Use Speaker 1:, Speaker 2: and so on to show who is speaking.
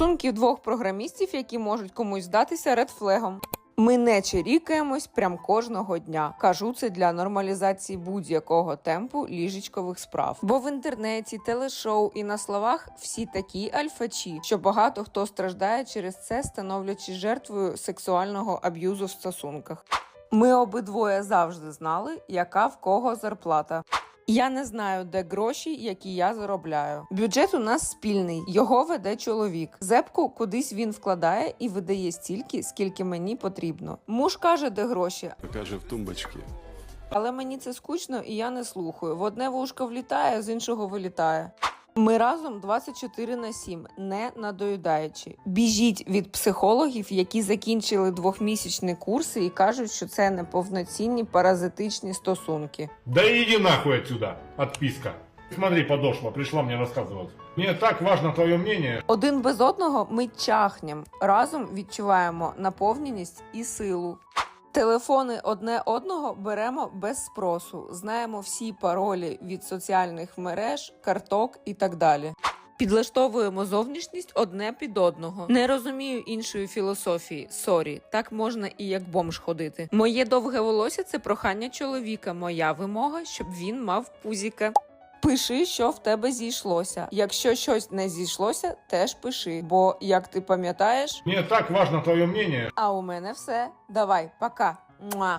Speaker 1: Стосунків двох програмістів, які можуть комусь здатися редфлегом. Ми не чирікаємось прям кожного дня. Кажу це для нормалізації будь-якого темпу ліжечкових справ. Бо в інтернеті, телешоу і на словах всі такі альфачі, що багато хто страждає через це, становлячись жертвою сексуального аб'юзу в стосунках. Ми обидвоє завжди знали, яка в кого зарплата. Я не знаю, де гроші, які я заробляю. Бюджет у нас спільний, його веде чоловік. Зепку кудись він вкладає і видає стільки, скільки мені потрібно. Муж каже, де гроші,
Speaker 2: Каже в тумбочці.
Speaker 1: але мені це скучно і я не слухаю. В одне вушко влітає, з іншого вилітає. Ми разом 24 на 7, не надоїдаючи. Біжіть від психологів, які закінчили двохмісячні курси і кажуть, що це неповноцінні паразитичні стосунки.
Speaker 3: Да иди нахуй отсюда, отписка. Смотри, подошла, пришла мне рассказывать. Мне так важно твое мнение.
Speaker 1: Один без одного ми чахнем. Разом відчуваємо наповненість і силу. Телефони одне одного беремо без спросу, знаємо всі паролі від соціальних мереж, карток і так далі. Підлаштовуємо зовнішність одне під одного. Не розумію іншої філософії. Сорі, так можна і як бомж ходити. Моє довге волосся це прохання чоловіка. Моя вимога, щоб він мав пузіка. Пиши, що в тебе зійшлося. Якщо щось не зійшлося, теж пиши. Бо, як ти пам'ятаєш,
Speaker 3: мені так важно твоє мнення.
Speaker 1: а у мене все. Давай, пока. Муа.